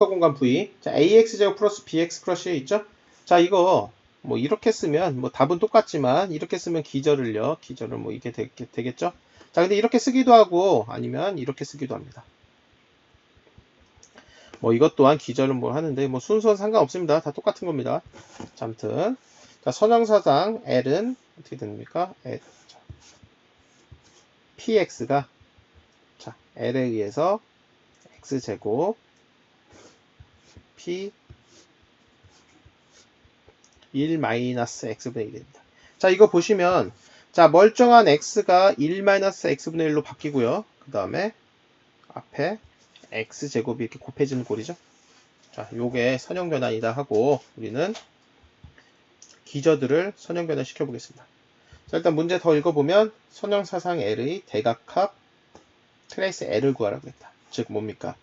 공간 V. 자, AX제곱 플러스 BX 크러쉬에 있죠? 자, 이거 뭐 이렇게 쓰면 뭐 답은 똑같지만 이렇게 쓰면 기절을요. 기절을 뭐 이게 되, 되겠죠? 자, 근데 이렇게 쓰기도 하고 아니면 이렇게 쓰기도 합니다. 뭐 이것 또한 기절은 뭐 하는데 뭐 순서는 상관없습니다. 다 똑같은 겁니다. 자, 아무튼 자, 선형사상 L은 어떻게 됩니까? L. 자, PX가 자, L에 의해서 X제곱 P 1 마이너스 X분의 1입니다. 자, 이거 보시면 자, 멀쩡한 X가 1 마이너스 X분의 1로 바뀌고요. 그 다음에 앞에 X제곱이 이렇게 곱해지는 꼴이죠. 자, 요게 선형변환이다 하고 우리는 기저들을 선형변환 시켜보겠습니다. 자, 일단 문제 더 읽어보면 선형사상 L의 대각합 트레이스 L을 구하라고 했다. 즉 뭡니까?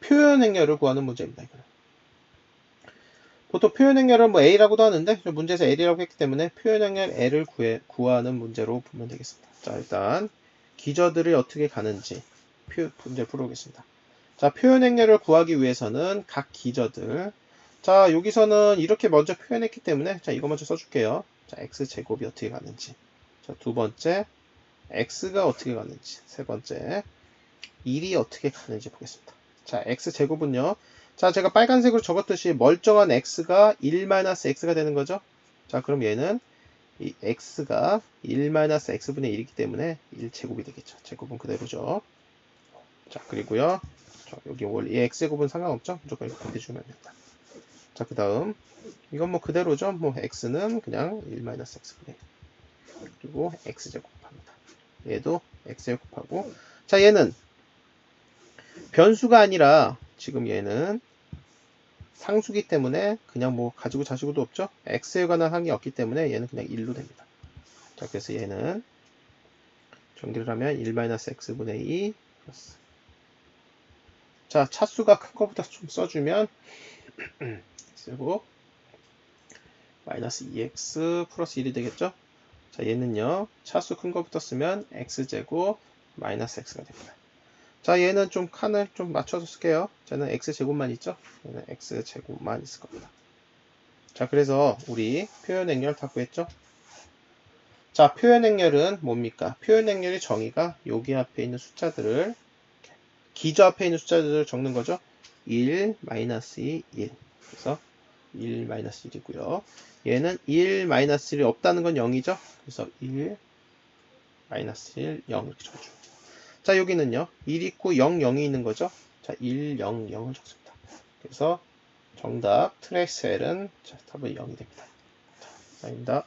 표현 행렬을 구하는 문제입니다. 보통 표현 행렬을 뭐 A라고도 하는데 문제에서 L이라고 했기 때문에 표현 행렬 L을 구해, 구하는 문제로 보면 되겠습니다. 자 일단 기저들이 어떻게 가는지 표, 문제 풀어보겠습니다. 자 표현 행렬을 구하기 위해서는 각 기저들 자 여기서는 이렇게 먼저 표현했기 때문에 자 이거 먼저 써줄게요. 자 x제곱이 어떻게 가는지 자 두 번째 x가 어떻게 가는지 세 번째 1이 어떻게 가는지 보겠습니다. 자 x제곱은요 자, 제가 빨간색으로 적었듯이 멀쩡한 x가 1-x가 되는 거죠. 자, 그럼 얘는 이 x가 1-x분의 1이기 때문에 1제곱이 되겠죠. 제곱은 그대로죠. 자, 그리고요. 자, 여기 원래 이 x제곱은 상관없죠. 무조건 이렇게 곱해주면 됩니다. 자, 그 다음 이건 뭐 그대로죠. 뭐 x는 그냥 1-x분의 1. 그리고 x제곱합니다. 얘도 x제곱하고 자, 얘는 변수가 아니라 지금 얘는 상수기 때문에 그냥 뭐 가지고 자시고도 없죠. x에 관한 항이 없기 때문에 얘는 그냥 1로 됩니다. 자, 그래서 얘는 정리를 하면 1-x분의 2 플러스 자, 차수가 큰 것보다 좀 써주면 쓰고 마이너스 2x 플러스 1이 되겠죠? 자, 얘는요. 차수 큰 것부터 쓰면 x제곱 마이너스 x가 됩니다. 자, 얘는 좀 칸을 좀 맞춰서 쓸게요. 저는 x제곱만 있죠? 얘는 x제곱만 있을 겁니다. 자, 그래서 우리 표현 행렬 다 구했죠? 자, 표현 행렬은 뭡니까? 표현 행렬의 정의가 여기 앞에 있는 숫자들을 기저 앞에 있는 숫자들을 적는 거죠. 1, 마이너스 2, 1. 그래서 1, 마이너스 1이고요. 얘는 1, 마이너스 1이 없다는 건 0이죠. 그래서 1, 마이너스 1, 0 이렇게 적어줍니다. 자, 여기는요. 1 있고 0, 0이 있는 거죠. 자, 1, 0, 0을 적습니다. 그래서 정답 트레이스 L은 자, 답은 0이 됩니다. 자, 입니다